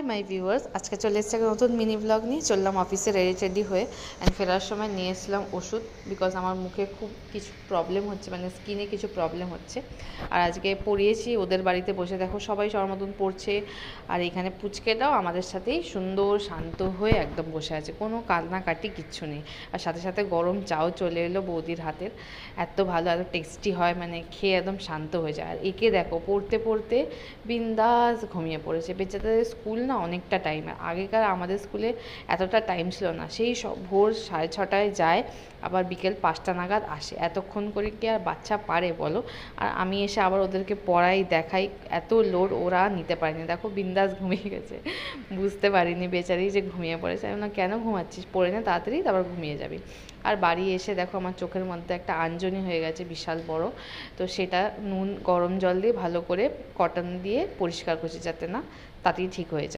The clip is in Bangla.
হাই মাই ভিউয়ার্স আজকে চলে এসেছে একটা নতুন মিনি ব্লগ নিয়ে। চললাম অফিসে রেডি টেডি হয়ে অ্যান্ড ফেরার সময় নিয়ে এসেছিলাম ওষুধ বিকজ আমার মুখে খুব কিছু প্রবলেম হচ্ছে মানে স্কিনে কিছু প্রবলেম হচ্ছে। আর আজকে পড়িয়েছি ওদের বাড়িতে বসে। দেখো, সবাই সবার মতন পড়ছে। আর এখানে পুচকেটাও আমাদের সাথেই সুন্দর, শান্ত হয়ে একদম বসে আছে। কোনো কান্নাকাটি কিচ্ছু নেই। আর সাথে সাথে গরম চাও চলে এলো বৌদির হাতের। এত ভালো, এত টেস্টি হয় মানে খেয়ে একদম শান্ত হয়ে যায়। আর একে দেখো, পড়তে পড়তে বিন্দাস ঘুমিয়ে পড়েছে। বেচাদের স্কুল না অনেকটা টাইম আগেকার আমাদের স্কুলে এতটা টাইম ছিল না। সেই সব ভোর সাড়ে ছটায় যায়, আবার বিকেল পাঁচটা নাগাদ আসে। এতক্ষণ করে কি আর বাচ্চা পারে বলো? আর আমি এসে আবার ওদেরকে পড়াই, দেখাই, এত লোড ওরা নিতে পারেনি। দেখো বিন্দাস ঘুমিয়ে গেছে। বুঝতে পারিনি বেচারি যে ঘুমিয়ে পড়েছে। আমি না কেন ঘুমাচ্ছিস? পড়ে না তাড়াতাড়ি, তারপর ঘুমিয়ে যাবি। আর বাড়ি এসে দেখো আমার চোখের মধ্যে একটা আঞ্জনি হয়ে গেছে, বিশাল বড়। তো সেটা নুন, গরম জল দিয়ে ভালো করে কটন দিয়ে পরিষ্কার করছি যাতে না তাতেই ঠিক হয়ে যায়।